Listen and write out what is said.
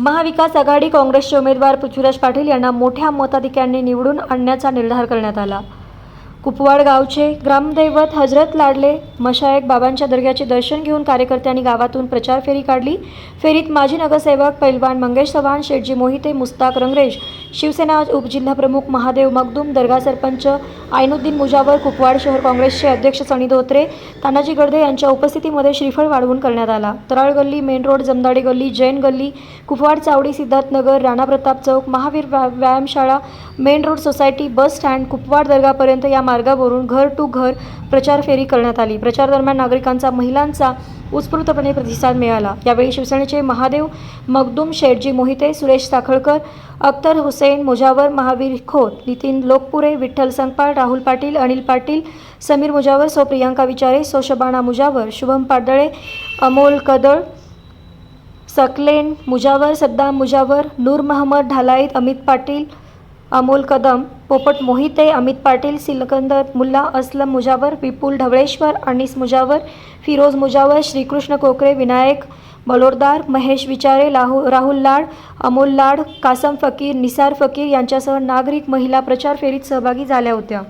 महाविकास आघाडी काँग्रेसचे उमेदवार पृथ्वीराज पाटील यांना मोठ्या मताधिक्याने निवडून आणण्याचा निर्धार करण्यात आला. कुपवाड गावचे ग्रामदैवत हजरत लाडले मशायक बाबांच्या दर्ग्याचे दर्शन घेऊन कार्यकर्त्यांनी गावातून प्रचार फेरी काढली. फेरीत माजी नगरसेवक पैलवान मंगेश चव्हाण शेटजी मोहिते मुस्ताक रंगरेश शिवसेना उपजिल्हाप्रमुख महादेव मगदूम दर्गा सरपंच आयनुद्दीन मुजावर कुपवाड शहर काँग्रेसचे अध्यक्ष सनी धोत्रे तानाजी गडदे यांच्या उपस्थितीमध्ये श्रीफळ वाढवून करण्यात आला. तराळ गल्ली मेन रोड जमदाडे गल्ली जैन गल्ली कुपवाड चावडी सिद्धार्थनगर राणा प्रताप चौक महावीर व्यायामशाळा main road society bus stand Kupwad दर्गापर्यंत या मार्गावरून घर टू घर प्रचार फेरी करण्यात आली. प्रचार दरम्यान नागरिकांचा महिलांचा उत्स्फूर्तपणे प्रतिसाद मिळाला. यावेळी शिवसेनेचे महादेव मगदूम शेठजी मोहिते सुरेश साखळकर अख्तर हुसेन मुजावर महावीर खोत नितीन लोकपुरे विठ्ठल संगपाळ राहुल पाटील अनिल पाटील समीर मुजावर सौ प्रियांका विचारे सौ शबाना मुजावर शुभम पाडळे अमोल कदळ सकलेन मुजावर सद्दाम मुजावर नूर महमद ढालाईत अमित पाटील अमोल कदम पोपट मोहिते अमित पाटील सिलकंदर मुल्ला असलम मुजावर विपुल ढवळेश्वर अनिस मुजावर फिरोज मुजावर श्रीकृष्ण कोकरे विनायक बलोरदार महेश विचारे लाहू राहुल लाड अमोल लाड कासम फकीर निसार फकीर यांच्यासह नागरिक महिला प्रचार फेरीत सहभागी झाल्या होत्या.